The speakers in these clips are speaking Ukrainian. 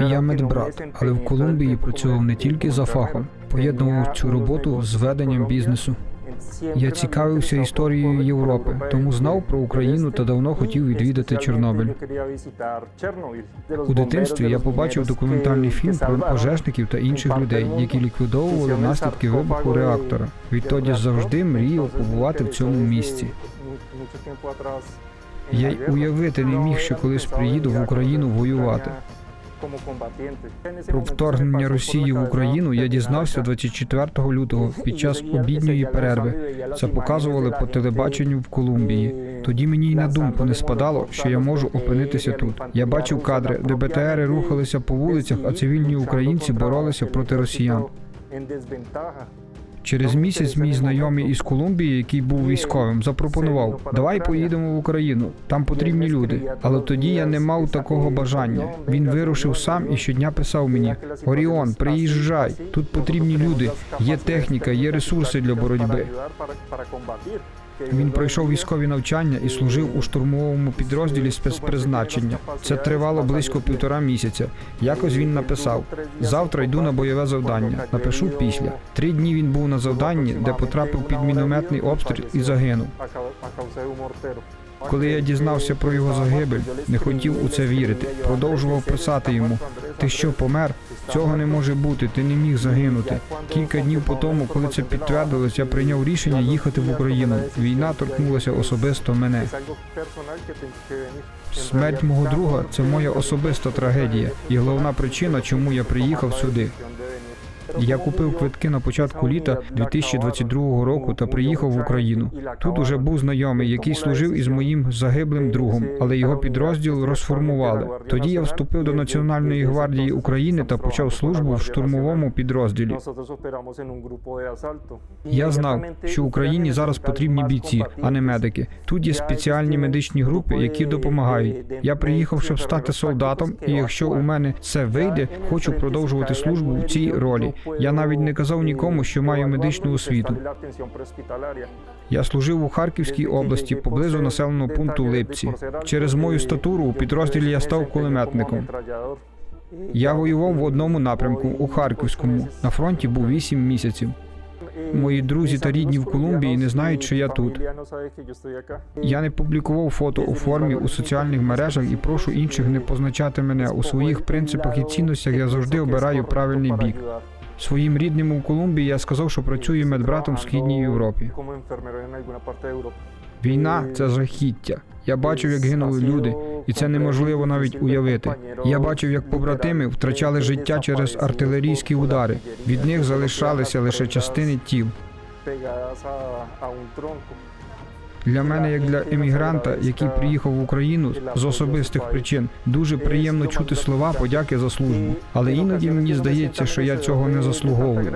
Я медбрат, але в Колумбії працював не тільки за фахом, поєднував цю роботу з веденням бізнесу. Я цікавився історією Європи, тому знав про Україну та давно хотів відвідати Чорнобиль. У дитинстві я побачив документальний фільм про пожежників та інших людей, які ліквідовували наслідки вибуху реактора. Відтоді завжди мріяв побувати в цьому місці. Я й уявити не міг, що колись приїду в Україну воювати. Про вторгнення Росії в Україну я дізнався 24 лютого під час обідньої перерви. Це показували по телебаченню в Колумбії. Тоді мені й на думку не спадало, що я можу опинитися тут. Я бачив кадри, де БТРи рухалися по вулицях, а цивільні українці боролися проти росіян. Через місяць мій знайомий із Колумбії, який був військовим, запропонував: давай поїдемо в Україну. Там потрібні люди. Але тоді я не мав такого бажання. Він вирушив сам і щодня писав мені: Оріон, приїжджай, тут потрібні люди. Є техніка, є ресурси для боротьби. Він пройшов військові навчання і служив у штурмовому підрозділі спецпризначення. Це тривало близько півтора місяця. Якось він написав: завтра йду на бойове завдання. Напишу після. Три дні він був на завданні, де потрапив під мінометний обстріл і загинув. Коли я дізнався про його загибель, не хотів у це вірити. Продовжував писати йому: Ти що, помер? Цього не може бути. Ти не міг загинути. Кілька днів по тому, коли це підтвердилось, я прийняв рішення їхати в Україну. Війна торкнулася особисто мене. Смерть мого друга це моя особиста трагедія і головна причина, чому я приїхав сюди. Я купив квитки на початку літа 2022 року та приїхав в Україну. Тут уже був знайомий, який служив із моїм загиблим другом, але його підрозділ розформували. Тоді я вступив до Національної гвардії України та почав службу в штурмовому підрозділі. Я знав, що Україні зараз потрібні бійці, а не медики. Тут є спеціальні медичні групи, які допомагають. Я приїхав, щоб стати солдатом, і якщо у мене це вийде, хочу продовжувати службу в цій ролі. Я навіть не казав нікому, що маю медичну освіту. Я служив у Харківській області поблизу населеного пункту Липці. Через мою статуру у підрозділі я став кулеметником. Я воював в одному напрямку у Харківському. На фронті був 8 місяців. Мої друзі та рідні в Колумбії не знають, що я тут. Я не публікував фото у формі у соціальних мережах і прошу інших не позначати мене у своїх принципах і цінностях. Я завжди обираю правильний бік. Своїм рідним у Колумбії я сказав, що працюю медбратом в східній Європі. Війна це жахіття. Я бачив, як гинули люди, і це неможливо навіть уявити. Я бачив, як побратими втрачали життя через артилерійські удари. Від них залишалися лише частини тіл. Для мене, як для емігранта, який приїхав в Україну з особистих причин, дуже приємно чути слова подяки за службу. Але іноді мені здається, що я цього не заслуговую.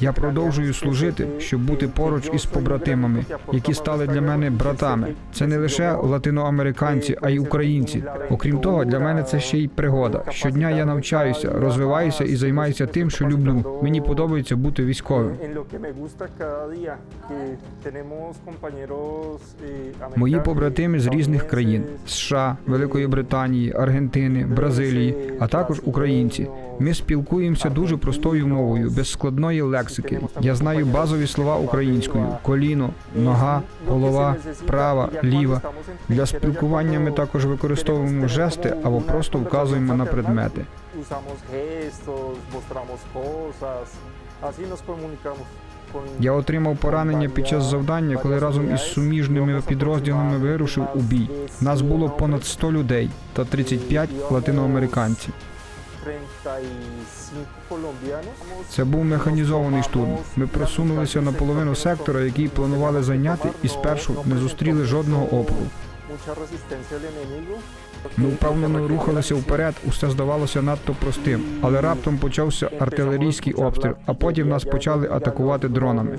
Я продовжую служити, щоб бути поруч із побратимами, які стали для мене братами. Це не лише латиноамериканці, а й українці. Окрім того, для мене це ще й пригода. Щодня я навчаюся, розвиваюся і займаюся тим, що люблю. Мені подобається бути військовим. Мої побратими з різних країн: США, Великої Британії, Аргентини, Бразилії, а також українці. Ми спілкуємося дуже простою мовою, без складної лексики. Я знаю базові слова українською: коліно, нога, голова, права, ліва. Для спілкування ми також використовуємо жести або просто вказуємо на предмети. Я отримав поранення під час завдання, коли разом із суміжними підрозділами вирушив у бій. Нас було понад 100 людей та 35 латиноамериканців. Це був механізований штурм. Ми просунулися на половину сектора, який планували зайняти, і спершу не зустріли жодного опору. Ми впевнено рухалися вперед, усе здавалося надто простим, але раптом почався артилерійський обстріл, а потім нас почали атакувати дронами.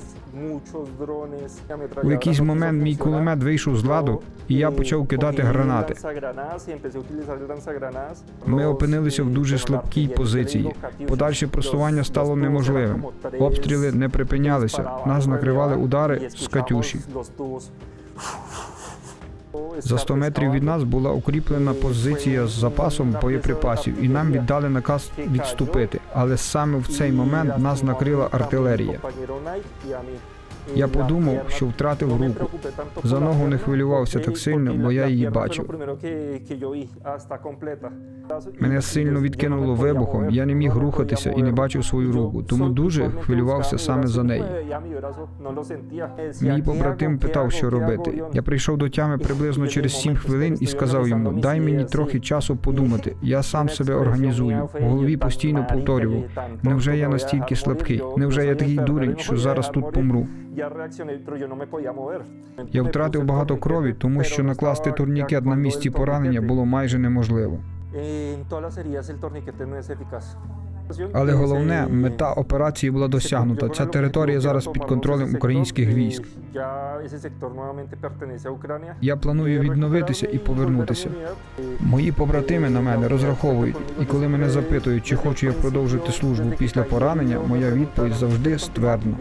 У якийсь момент мій кулемет вийшов з ладу, і я почав кидати гранати. Ми опинилися в дуже слабкій позиції. Подальше просування стало неможливим. Обстріли не припинялися. Нас накривали удари з Катюші. За 100 метрів від нас була укріплена позиція з запасом боєприпасів, і нам віддали наказ відступити. Але саме в цей момент нас накрила артилерія. Я подумав, що втратив руку. За ногу не хвилювався так сильно, бо я її бачив. Мене сильно відкинуло вибухом. Я не міг рухатися і не бачив свою руку, тому дуже хвилювався саме за неї. Мій побратим питав, що робити. Я прийшов до тями приблизно через 7 хвилин і сказав йому: дай мені трохи часу подумати. Я сам себе організую. В голові постійно повторював. Невже я настільки слабкий? Невже я такий дурень, що зараз тут помру? Я втратив багато крові, тому що накласти турнікет на місці поранення було майже неможливо. Але головне, мета операції була досягнута. Ця територія зараз під контролем українських військ. Я планую відновитися і повернутися. Мої побратими на мене розраховують, і коли мене запитують, чи хочу я продовжити службу після поранення, моя відповідь завжди ствердна.